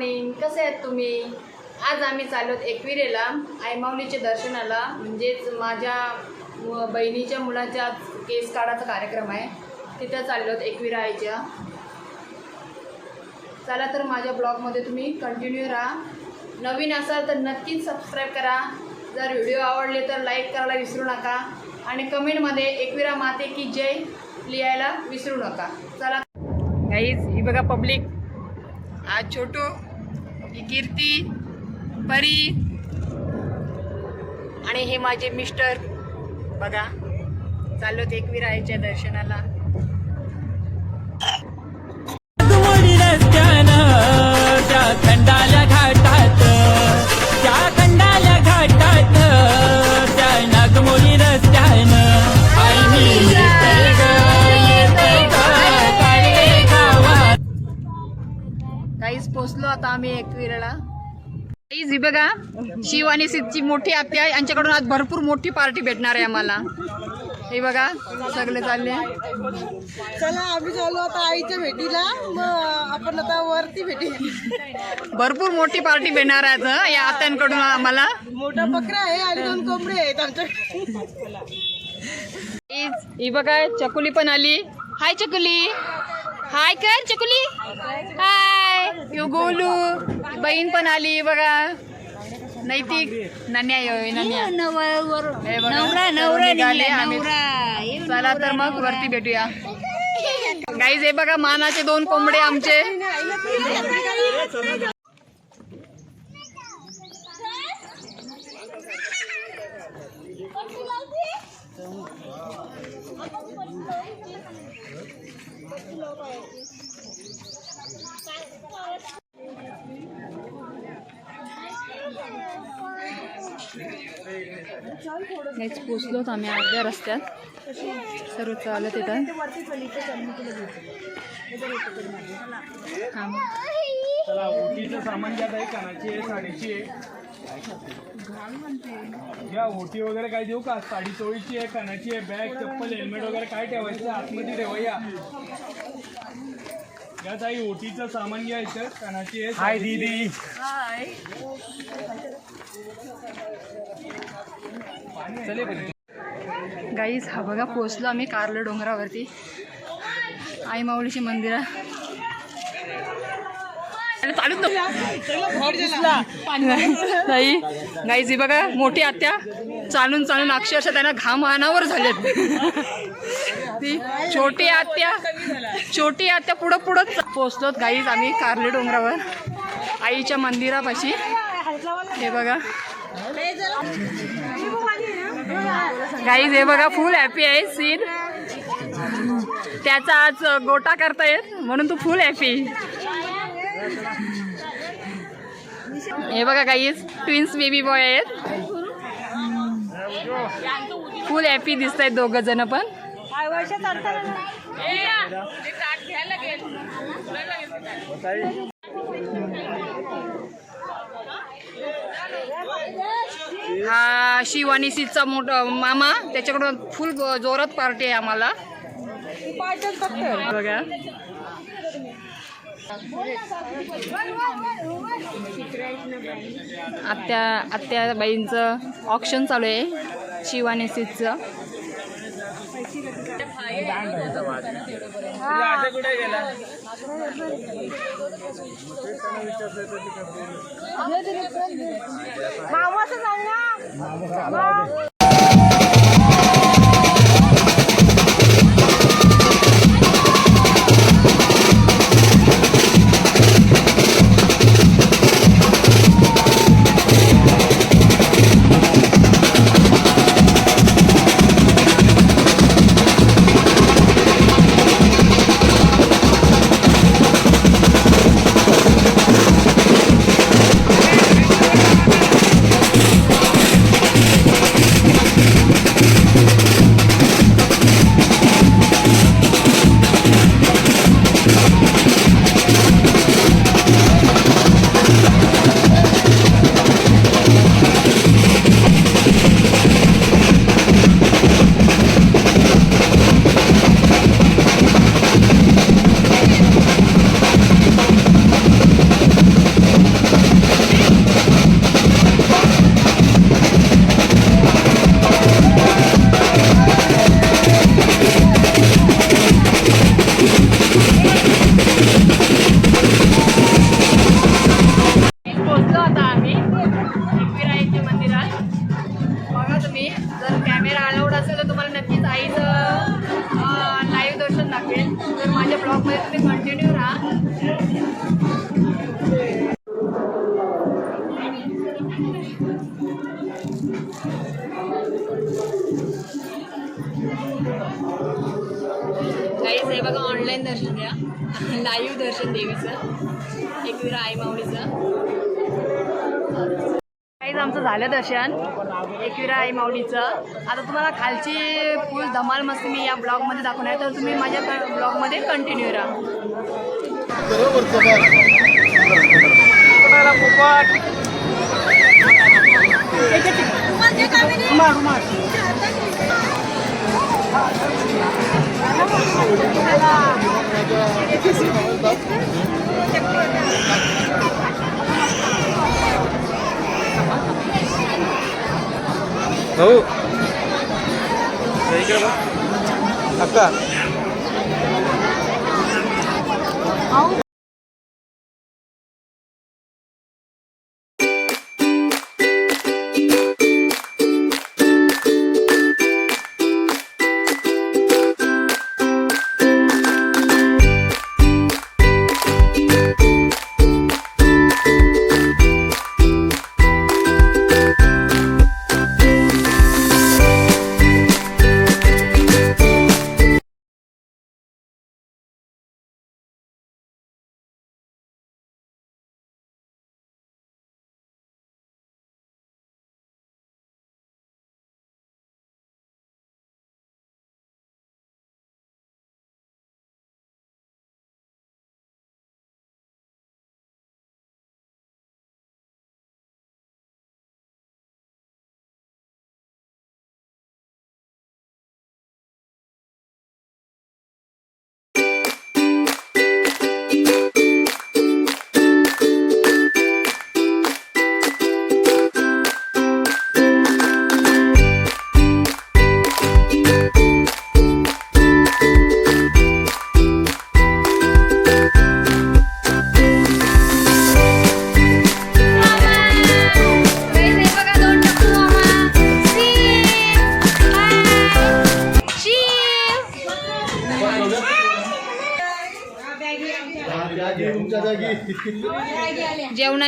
Morning कसे आहेत तुम्ही? आज आम्ही चाललो एकविरेला. आईमाऊलीच्या दर्शनाला. म्हणजेच माझ्या बहिणीच्या मुलाच्या केस काढायचा कार्यक्रम आहे. तिथं चाललो एकविरा आईच्या. चला तर माझ्या ब्लॉगमध्ये तुम्ही कंटिन्यू राहा. नवीन असाल तर नक्कीच सबस्क्राईब करा. जर व्हिडिओ आवडले तर लाईक करायला विसरू नका. आणि कमेंटमध्ये एकविरा माते की जय लिहायला विसरू नका. चला. गाईज ही बघा पब्लिक आज छोटू ही कीर्ती परी आणि हे माझे मिस्टर. बघा चाललो ते दर्शनाला. नागमोडी रस्त्यानं खंडाल्या घाटात त्या खंडाल्या घाटात त्या नागमोडी रस्त्यानं काहीच पोचलो आता आम्ही एक. बघा शिव आणि सिद्धची मोठी आत्या आहे. यांच्याकडून आज भरपूर मोठी पार्टी भेटणार आहे आम्हाला. हे बघा सगळे चालले. चला आम्ही चालू आता आईच्या भेटीला. मग आपण आता वरती भेटी. भरपूर मोठी पार्टी भेटणार आहे या आत्यांकडून आम्हाला. मोठा बकरा आहे आणि दोन कोंबडे आहेत आमच्या हीच- ही बघा चकुली पण आली. हाय चकुली. हाय कर चकुली. हाय. यो गोलू. बहीण पण आली बघा. नैतिक नन्या यो नन्या हे बघा, सर्व निघाले आम्ही. चला तर मग वरती भेटूया. गाईज हे बघा मानाचे दोन कोंबडे आमचे. गाईज पोचलोत आम्ही अर्ध्या रस्त्यात. सर्व चालत येतात. हा ओटीचं सामान घ्या ताई कानाची आहे साडीची आहे. घ्या ओटी वगैरे काय देऊ का? साडी चोळीची आहे कानाची आहे बॅग चप्पल हेल्मेट वगैरे काय ठेवायचं? आतमध्ये ठेवा या ताई ओटीचं सामान घ्यायचं कानाची आहे हाय दीदी. गाईज हा बघा पोचलो आम्ही कारलं डोंगरावरती. आई माऊलीचे मंदिर. नाही गाईज ही बघा मोठी आत्या. चालून चालून अक्षरशः त्यांना घाम अनावर झालेत. ती छोटी आत्या छोटी आत्या पुढं पुढं. पोचलोत गाईज आम्ही कारले डोंगरावर. आईच्या मंदिरापाशी. हे बघा. गाईज हे बघा फुल हॅपी आहे सीन त्याचा आज गोटा करतायत म्हणून तू फुल हॅपी हे बघा गाईज ट्विन्स बेबी बॉय आहेत. फुल हॅपी दिसत आहेत दोघ जण पण हा शिव आणि सीचा मोठा मामा त्याच्याकडून फुल जोरात पार्टी आहे आम्हाला. बघा. आत्या आत्या बाईंचं ऑप्शन चालू आहे शिव आणि सीचं मामाचं सांग ना असेल तर तुम्हाला नक्कीच आईचं लाईव्ह दर्शन दाखवेल. तर माझ्या ब्लॉगमध्ये तुम्ही कंटिन्यू राहा. काहीच बघा ऑनलाईन दर्शन द्या लाईव्ह दर्शन देवीचं. एकवीरा आई माऊलीचं. आमचं झालं दर्शन. एकविराई माऊलीचं. आता तुम्हाला खालची फुल धमाल मस्ती मी या ब्लॉगमध्ये दाखवणार आहे. तर तुम्ही माझ्या ब्लॉगमध्ये कंटिन्यू राहा. నువ్వు అక్క.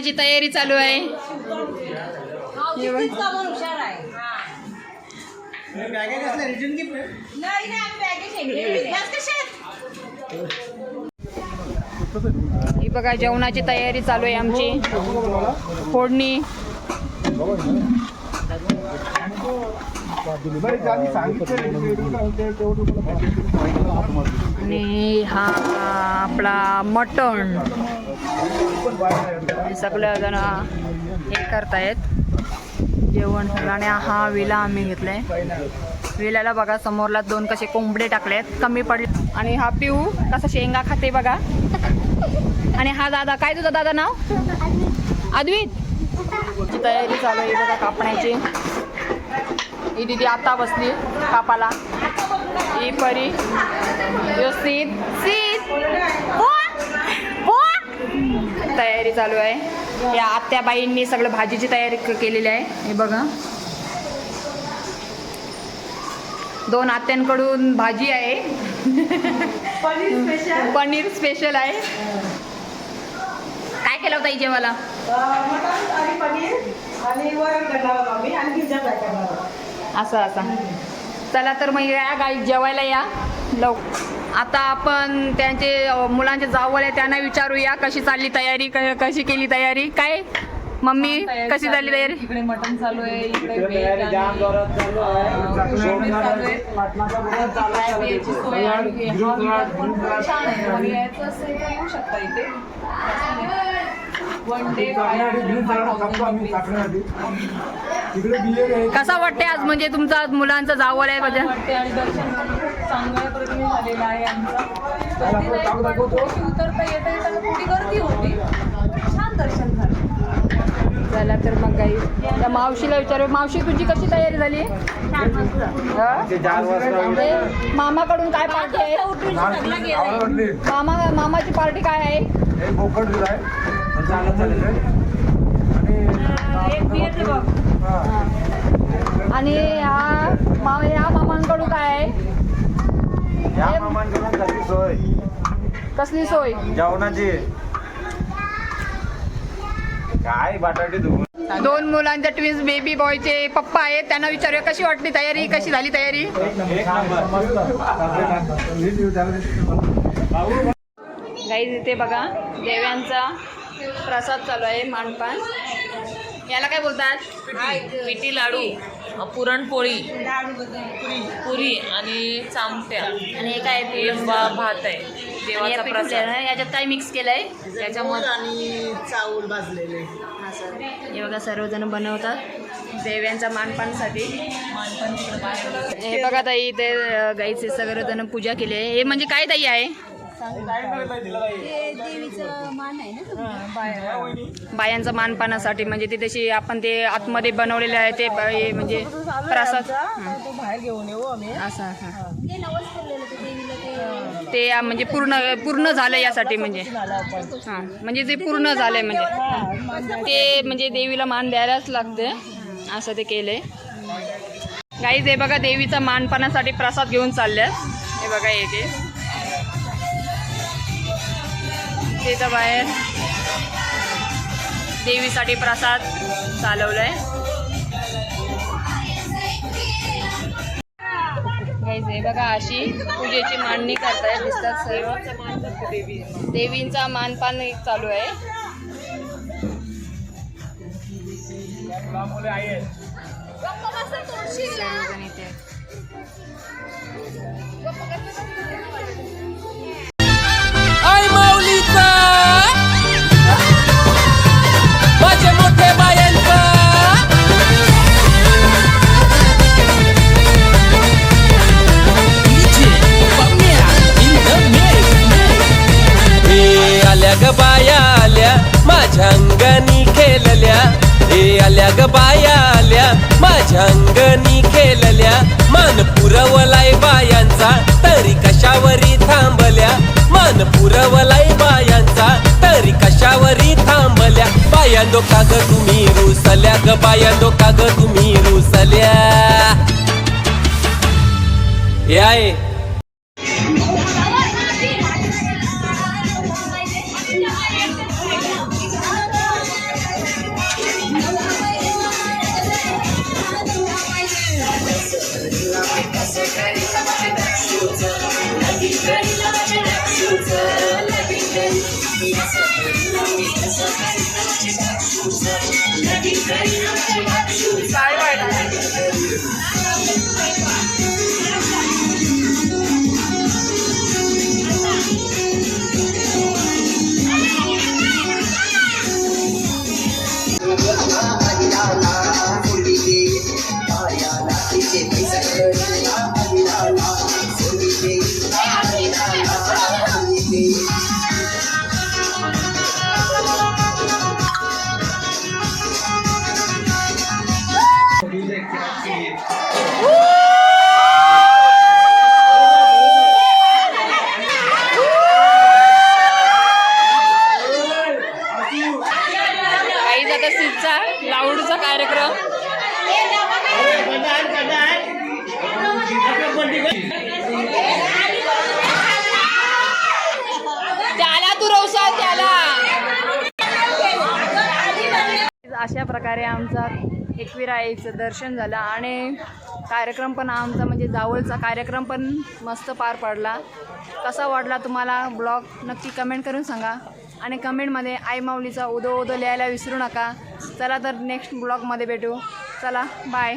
जेवणाची तयारी चालू आहे. ही बघा जेवणाची तयारी चालू आहे आमची. फोडणी. आणि हा आपला मटण. हे जण हे करतायत. जेवण आणि हा विला आम्ही घेतलाय. विल्याला बघा समोरला दोन कसे कोंबडे टाकलेत कमी पडले. आणि हा पिऊ कसा शेंगा खाते बघा. आणि हा दादा काय तुझा दादा नाव? अद्वित. तयारी चालू आहे बघा कापण्याची. ही दिदी आता बसली कापाला. ही परी. व्यवस्थित. सी. तयारी चालू आहे. या आत्याबाईंनी सगळं भाजीची तयारी केलेली आहे. हे बघा. दोन आत्यांकडून भाजी आहे. पनीर स्पेशल आहे. काय केलं होतं इथे मला पनीर. असं असं. चला तर मग या गाई जेवायला या. लव आता आपण त्यांचे मुलांचे जावले त्यांना विचारूया कशी चालली तयारी क- कशी केली तयारी. काय? मम्मी कशी झाली तयारी? इकडे मटण चालू आहे इकडे आहे. हा आहे. येऊ शकता इथे? वन डे कसा वाटते आज म्हणजे तुमचा आज मुलांचं जावल आहे म्हणजे? छान दर्शन झालं. चला तर मग काही. त्या मावशीला विचारू. मावशी तुझी कशी तयारी झाली? हं? म्हणजे मामाकडून काय पार्टी आहे? मामा मामाची पार्टी काय आहे? आणि हा मामा ह्या मामांकडून काय आहे? या मामांकडून कसली सोय? कसली सोय? जेवणाची. काय बटाटे धुवून. दोन मुलांच्या ट्विन्स बेबी बॉयचे पप्पा आहेत. त्यांना विचारूया कशी वाटली तयारी? कशी झाली तयारी? गाईज इथे बघा देव्यांचा प्रसाद चालू आहे मांडपान याला काय बोलतात? पिठी लाडू पुरणपोळी पुरी आणि चामट्या. आणि हे काय? हे बा- भात आहे. देवाचा प्रसाद. याच्यात काय मिक्स केलंय? त्याच्यामुळे आणि चावल भाजलेले. असं हे बघा सर्वजण बनवतात. देव्यांच्या मानपानसाठी. हे बघा ताई इथे गाईचे सर्वजण पूजा केली आहे. हे म्हणजे काय ताई आहे? बायांचा मानपानासाठी म्हणजे ते तशी आपण ते आतमध्ये बनवलेले आहे ते म्हणजे प्रसाद बाहेर घेऊन येऊ आम्ही. असं. ते म्हणजे पूर्ण पूर्ण झालं यासाठी म्हणजे. हां म्हणजे ते पूर्ण झालंय म्हणजे. ते म्हणजे देवीला मान द्यायलाच लागते. असं ते केलंय. गाईज हे बघा देवीचा मानपानासाठी प्रसाद घेऊन चालले हे बघा हे ते तिथं बाहेर देवीसाठी प्रसाद चालवलाय. गाईज हे बघा अशी पूजेची मांडणी करताय दिसतात सर्व. देवींचा मानपान एक चालू आहे. इथे. आल्या ग बाया आल्या. माझ्या अंगणी खेळल्या मान पुरवलाय बायांचा. तरी कशावरी थांबल्या? मान पुरवलाय बायांचा. तरी कशावरी थांबल्या? बायांदो का ग तुम्ही रुसल्या ग बायांदो का ग तुम्ही रुसल्या. हे आहे काही अशा प्रकारे आमचा एकविराईचं दर्शन झालं आणि कार्यक्रम पण आमचा म्हणजे जावळचा कार्यक्रम पण मस्त पार पडला. कसा वाटला तुम्हाला ब्लॉग? नक्की कमेंट करून सांगा. आणि कमेंटमध्ये आई माऊलीचा उदो उदो लिहायला विसरू नका. चला तर नेक्स्ट ब्लॉगमध्ये भेटू. चला बाय